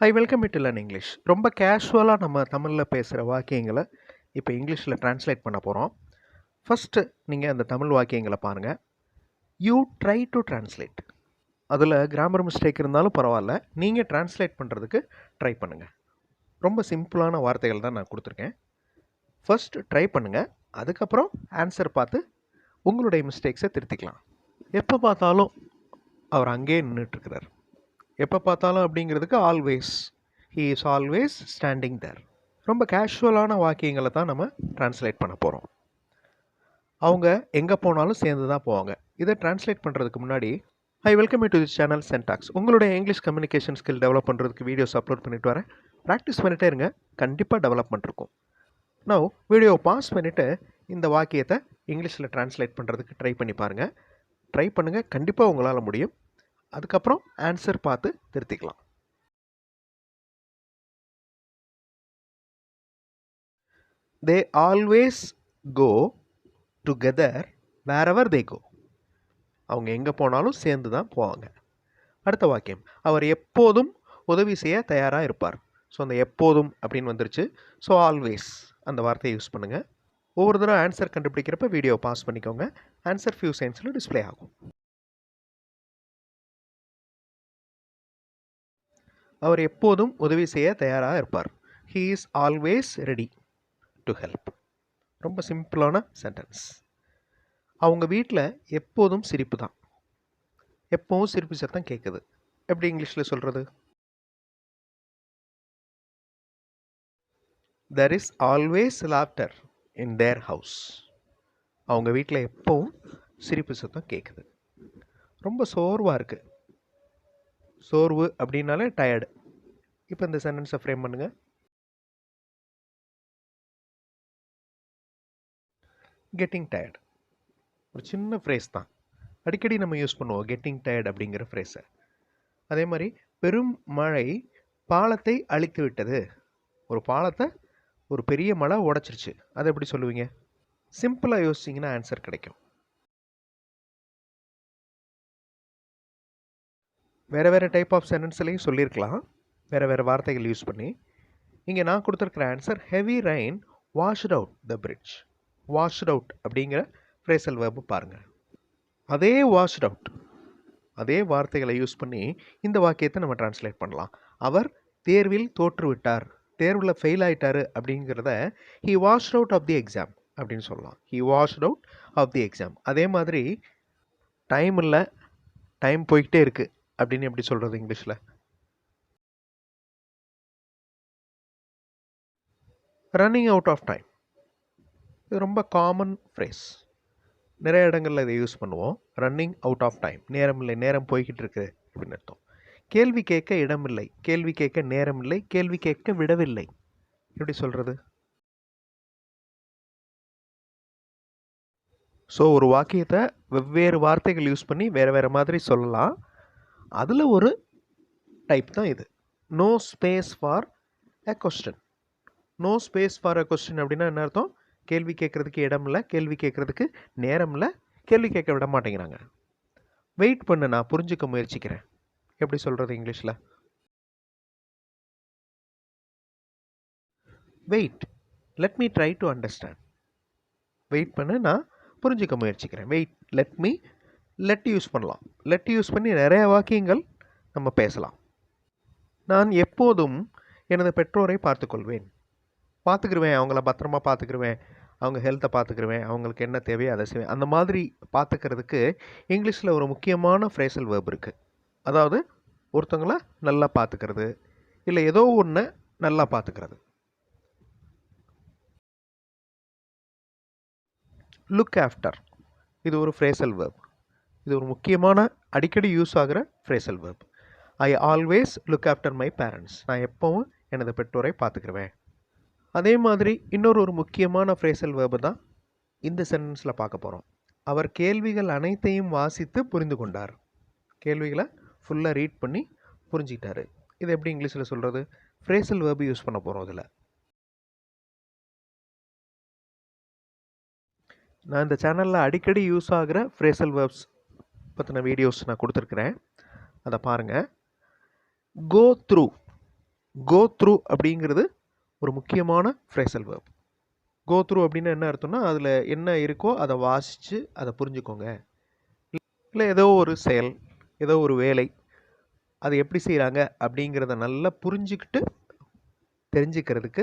I welcome it learn English ரொம்ப கேஷுவலாக நம்ம தமிழில் பேசுகிற வாக்கியங்களை இப்போ இங்கிலீஷில் ட்ரான்ஸ்லேட் பண்ண போகிறோம் ஃபஸ்ட்டு நீங்கள் அந்த தமிழ் வாக்கியங்களை பாருங்கள் யூ ட்ரை டு ட்ரான்ஸ்லேட் அதில் கிராமர் மிஸ்டேக் இருந்தாலும் பரவாயில்ல. நீங்கள் ட்ரான்ஸ்லேட் பண்ணுறதுக்கு ட்ரை பண்ணுங்கள் ரொம்ப சிம்பிளான வார்த்தைகள் தான் நான் கொடுத்துருக்கேன். ஃபஸ்ட்டு ட்ரை பண்ணுங்கள் அதுக்கப்புறம் ஆன்சர் பார்த்து உங்களுடைய மிஸ்டேக்ஸை திருத்திக்கலாம். எப்போ பார்த்தாலும் அவர் அங்கேயே நின்றுட்டுருக்கிறார் எப்போ பார்த்தாலும் அப்படிங்கிறதுக்கு always he is always standing there ரொம்ப கேஷுவலான வாக்கியங்களை தான் நம்ம ட்ரான்ஸ்லேட் பண்ண போகிறோம் அவங்க எங்கே போனாலும் சேர்ந்து தான் போவாங்க. இதை ட்ரான்ஸ்லேட் பண்ணுறதுக்கு முன்னாடி I welcome to this channel சென்டாக்ஸ் உங்களுடைய இங்கிலீஷ் கம்யூனிகேஷன் ஸ்கில் டெவலப் பண்ணுறதுக்கு வீடியோஸ் அப்லோட் பண்ணிட்டு வரேன். ப்ராக்டிஸ் பண்ணிட்டே இருங்க. கண்டிப்பாக டெவலப்மெண்ட் இருக்கும். நான் வீடியோ பாஸ் பண்ணிவிட்டு இந்த வாக்கியத்தை இங்கிலீஷில் ட்ரான்ஸ்லேட் பண்ணுறதுக்கு ட்ரை பண்ணி பாருங்கள் ட்ரை பண்ணுங்கள் கண்டிப்பாக உங்களால் முடியும். அதுக்கப்புறம் ஆன்சர் பார்த்து திருத்திக்கலாம். They always go together wherever they go அவங்க எங்கே போனாலும் சேர்ந்து தான் போவாங்க. அடுத்த வாக்கியம். அவர் எப்போதும் உதவி செய்ய தயாராக இருப்பார். ஸோ அந்த எப்போதும் அப்படின்னு வந்துருச்சு. ஸோ ஆல்வேஸ் அந்த வார்த்தையை யூஸ் பண்ணுங்கள் ஒவ்வொரு தடவை ஆன்சர் கண்டுபிடிக்கிறப்ப வீடியோ பாஸ் பண்ணிக்கோங்க. ஆன்சர் ஃபியூ சயின்ஸில் டிஸ்ப்ளே ஆகும். அவர் எப்போதும் உதவி செய்ய தயாராக இருப்பார். He is always ready to help ரொம்ப சிம்பிளான சென்டென்ஸ் அவங்க வீட்டில் எப்போதும் சிரிப்பு தான். எப்போவும் சிரிப்பு சத்தம் கேட்குது. எப்படி இங்கிலீஷில் சொல்கிறது there is always laughter in their house அவங்க வீட்டில் எப்போவும் சிரிப்பு சத்தம் கேட்குது. ரொம்ப சோர்வாக இருக்குது சோர்வு அப்படின்னாலே டயர்டு இப்போ இந்த சென்டென்ஸை ஃப்ரேம் பண்ணுங்கள் கெட்டிங் டயர்டு ஒரு சின்ன ஃப்ரேஸ் தான். அடிக்கடி நம்ம யூஸ் பண்ணுவோம் கெட்டிங் டயர்ட் அப்படிங்கிற ஃப்ரேஸை அதே மாதிரி பெரும் மழை பாலத்தை அழித்து விட்டது. ஒரு பாலத்தை ஒரு பெரிய மழை உடச்சிருச்சு. அதை எப்படி சொல்லுவீங்க? சிம்பிளாக யோசிச்சிங்கன்னா ஆன்சர் கிடைக்கும். வேறு வேறு டைப் ஆஃப் சென்டென்ஸ்லையும் சொல்லியிருக்கலாம் வேறு வேறு வார்த்தைகள் யூஸ் பண்ணி. இங்கே நான் கொடுத்துருக்குற answer heavy rain washed out the bridge washed out அப்படிங்கிற ஃப்ரேசல் வேர்பு பாருங்கள் அதே வாஷ்ட் அவுட் அதே வார்த்தைகளை யூஸ் பண்ணி இந்த வாக்கியத்தை நம்ம டிரான்ஸ்லேட் பண்ணலாம். அவர் தேர்வில் தோற்றுவிட்டார். தேர்வில் ஃபெயில் ஆயிட்டாரு அப்படிங்கிறத he washed out of the exam அப்படின்னு சொல்லலாம். He washed out of the exam அதே மாதிரி டைம் இல்லை டைம் போய்கிட்டே இருக்குது அப்படின்னு எப்படி சொல்கிறது இங்கிலீஷில்? ரன்னிங் அவுட் ஆஃப் டைம் இது ரொம்ப காமன் ஃப்ரேஸ் நிறைய இடங்களில் இதை யூஸ் பண்ணுவோம். ரன்னிங் அவுட் ஆஃப் டைம் நேரம் இல்லை நேரம் போய்கிட்டு இருக்குது அப்படின்னு அர்த்தம். கேள்வி கேட்க இடமில்லை கேள்வி கேட்க நேரமில்லை கேள்வி கேட்க விடவில்லை. எப்படி சொல்கிறது ஸோ ஒரு வாக்கியத்தை வெவ்வேறு வார்த்தைகள் யூஸ் பண்ணி வேறு வேறு மாதிரி சொல்லலாம். அதில் ஒரு டைப் தான் இது. No space for a question no space for a question அப்படின்னா என்ன அர்த்தம்? கேள்வி கேட்குறதுக்கு இடம் இல்லை கேள்வி கேட்குறதுக்கு நேரம் இல்லை கேள்வி கேட்க விட மாட்டேங்கிறாங்க. வெயிட் பண்ணு நான் புரிஞ்சுக்க முயற்சிக்கிறேன். எப்படி சொல்கிறது இங்கிலீஷில்? Wait let me try to understand wait பண்ணு நான் புரிஞ்சுக்க முயற்சிக்கிறேன். Wait let me let use பண்ணலாம். லெட் யூஸ் பண்ணி நிறைய வாக்கியங்கள் நம்ம பேசலாம். நான் எப்போதும் எனது பெற்றோரை பார்த்துக்கொள்வேன். பார்த்துக்கிருவேன் அவங்கள பத்திரமா பார்த்துக்கிருவேன் அவங்க ஹெல்த்தை பார்த்துக்கிருவேன் அவங்களுக்கு என்ன தேவையோ அதை செய்வேன். அந்த மாதிரி பார்த்துக்கிறதுக்கு இங்கிலீஷில் ஒரு முக்கியமான ஃப்ரேசல் வேர்ப் இருக்குது அதாவது ஒருத்தங்களை நல்லா பார்த்துக்கிறது இல்லை ஏதோ ஒன்று நல்லா பார்த்துக்கிறது. லுக் ஆஃப்டர் இது ஒரு ஃப்ரேசல் வேர்ப் இது ஒரு முக்கியமான அடிக்கடி யூஸ் ஆகிற phrasal verb I always look after my parents நான் எப்போவும் எனது பெற்றோரை பார்த்துக்கிருவேன். அதே மாதிரி இன்னொரு ஒரு முக்கியமான ஃப்ரேசல் வேர்பு தான் இந்த சென்டென்ஸில் பார்க்க போகிறோம் அவர் கேள்விகள் அனைத்தையும் வாசித்து புரிந்து கொண்டார். கேள்விகளை ஃபுல்லாக ரீட் பண்ணி புரிஞ்சிக்கிட்டாரு. இது எப்படி இங்கிலீஷில் சொல்கிறது ஃப்ரேசல் வேர்பு யூஸ் பண்ண போகிறோம் இதில். நான் இந்த சேனலில் அடிக்கடி யூஸ் ஆகிற ஃப்ரேசல் வேர்ப்ஸ் பற்றின வீடியோஸ் நான் கொடுத்துருக்குறேன். அதை பாருங்கள் கோ த்ரூ கோ த்ரூ அப்படிங்கிறது ஒரு முக்கியமான ஃப்ரேசல் வேர்ப் கோ த்ரூ அப்படின்னு என்ன அர்த்தம்னா அதில் என்ன இருக்கோ அதை வாசித்து அதை புரிஞ்சுக்கோங்க. இல்லை ஏதோ ஒரு செயல் ஏதோ ஒரு வேலை அது எப்படி செய்கிறாங்க அப்படிங்கிறத நல்லா புரிஞ்சுக்கிட்டு தெரிஞ்சுக்கிறதுக்கு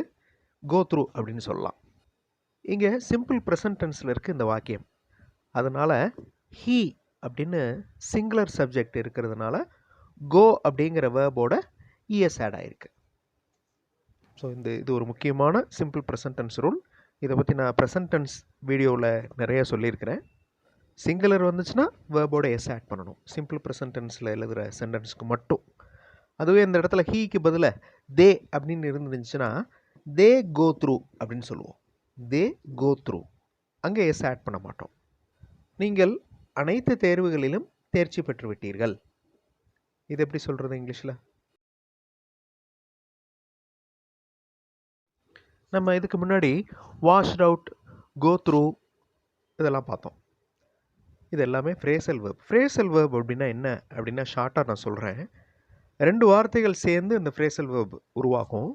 கோ த்ரூ அப்படின்னு சொல்லலாம். இங்கே சிம்பிள் ப்ரெசன்டென்ஸில் இருக்குது இந்த வாக்கியம். அதனால் ஹீ அப்படின்னு சிங்குலர் சப்ஜெக்ட் இருக்கிறதுனால கோ அப்படிங்கிற வேர்போட இஎஸ் ஆட் ஆகிருக்கு ஸோ இந்த இது ஒரு முக்கியமான சிம்பிள் ப்ரெசன்டென்ஸ் ரூல் இதை பற்றி நான் ப்ரெசன்டென்ஸ் வீடியோவில் நிறைய சொல்லியிருக்கிறேன். சிங்குலர் வந்துச்சுன்னா வேர்போட எஸ் ஆட் பண்ணணும். சிம்பிள் ப்ரெசன்டென்ஸில் எழுதுகிற சென்டென்ஸ்க்கு மட்டும். அதுவே இந்த இடத்துல ஹீக்கு பதிலாக தே அப்படின்னு இருந்துருந்துச்சுன்னா தே கோ த்ரூ அப்படின்னு சொல்லுவோம். தே கோ த்ரூ அங்கே எஸ் ஆட் பண்ண மாட்டோம். நீங்கள் அனைத்து தேர்வுகளிலும் தேர்ச்சி பெற்று விட்டீர்கள். இது எப்படி சொல்கிறது இங்கிலீஷில்? நம்ம இதுக்கு முன்னாடி வாஷ்ட் அவுட் கோ த்ரூ இதெல்லாம் பார்த்தோம். இது எல்லாமே ஃப்ரேசல் வேர்ப் ஃப்ரேசல் வேர்ப் அப்படின்னா என்ன? அப்படின்னா ஷார்ட்டாக நான் சொல்கிறேன் ரெண்டு வார்த்தைகள் சேர்ந்து இந்த ஃப்ரேசல் வேர்ப் உருவாகும்.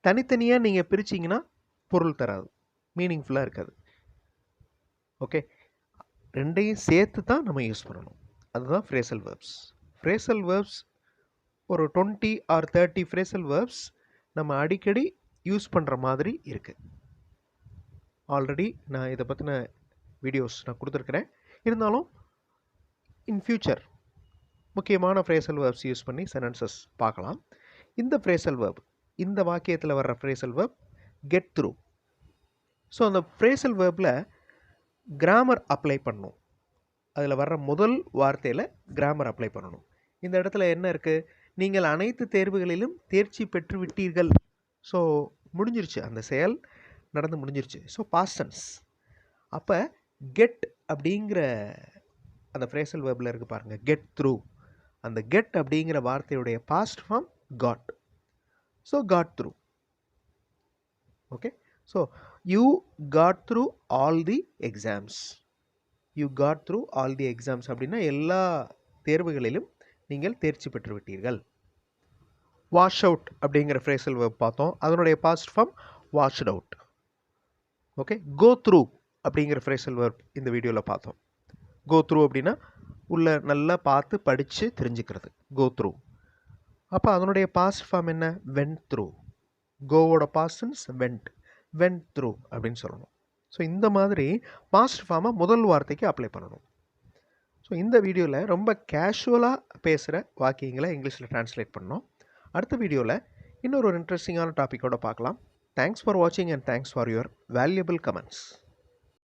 தனித்தனியாக நீங்கள் பிரிச்சிங்கன்னா பொருள் தராது. மீனிங்ஃபுல்லாக இருக்காது. ஓகே ரெண்டையும் சேர்த்து தான் நம்ம யூஸ் பண்ணணும். அதுதான் ஃப்ரேசல் வேர்ப்ஸ் ஃப்ரேசல் வேர்ப்ஸ் ஒரு twenty or thirty phrasal verbs நம்ம அடிக்கடி யூஸ் பண்ணுற மாதிரி இருக்குது ஆல்ரெடி நான் இதை பற்றின வீடியோஸ் நான் கொடுத்துருக்குறேன். இருந்தாலும் இன் ஃப்யூச்சர் முக்கியமான ஃப்ரேசல் வேர்ப்ஸ் யூஸ் பண்ணி சென்டென்சஸ் பார்க்கலாம். இந்த ஃப்ரேசல் வேர்ப் இந்த வாக்கியத்தில் வர்ற phrasal verb get through so அந்த ஃப்ரேசல் வேர்பில் கிராமர் அப்ளை பண்ணணும் அதில் வர்ற முதல் வார்த்தையில் கிராமர் அப்ளை பண்ணணும். இந்த இடத்துல என்ன இருக்குது நீங்கள் அனைத்து தேர்வுகளிலும் தேர்ச்சி பெற்று விட்டீர்கள் ஸோ முடிஞ்சிருச்சு. அந்த செயல் நடந்து முடிஞ்சிருச்சு. ஸோ பாஸ்டன்ஸ் அப்போ கெட் அப்படிங்கிற அந்த ஃப்ரேசல் வேர்பில் இருக்குது பாருங்கள் கெட் த்ரூ அந்த கெட் அப்படிங்கிற வார்த்தையுடைய past form got so got through okay so you got through all the exams you got through all the exams அப்படின்னா எல்லா தேர்வுகளிலும் நீங்கள் தேர்ச்சி பெற்று விட்டீர்கள் வாஷ் அவுட் அப்படிங்கிற ஃப்ரேசல் பார்த்தோம். அதனுடைய past form washed out okay go through அப்படிங்கிற ஃப்ரேசல் வேர்ப் இந்த வீடியோவில் பார்த்தோம். கோ த்ரூ அப்படின்னா உள்ள நல்லா பார்த்து படித்து தெரிஞ்சுக்கிறது. கோ த்ரூ அப்போ அதனுடைய பாஸ்ட் ஃபார்ம் என்ன? Went through கோவோட past tense went went through அப்படின்னு சொல்லணும். ஸோ இந்த மாதிரி பாஸ்ட் ஃபார்மை முதல் வார்த்தைக்கு அப்ளை பண்ணணும். ஸோ இந்த வீடியோவில் ரொம்ப கேஷுவலாக பேசுகிற வாக்கியங்களை இங்கிலீஷில் ட்ரான்ஸ்லேட் பண்ணோம் அடுத்த வீடியோவில் இன்னொரு ஒரு இன்ட்ரெஸ்டிங்கான டாப்பிக்கோடு பார்க்கலாம். தேங்க்ஸ் ஃபார் வாட்சிங் and thanks for your valuable comments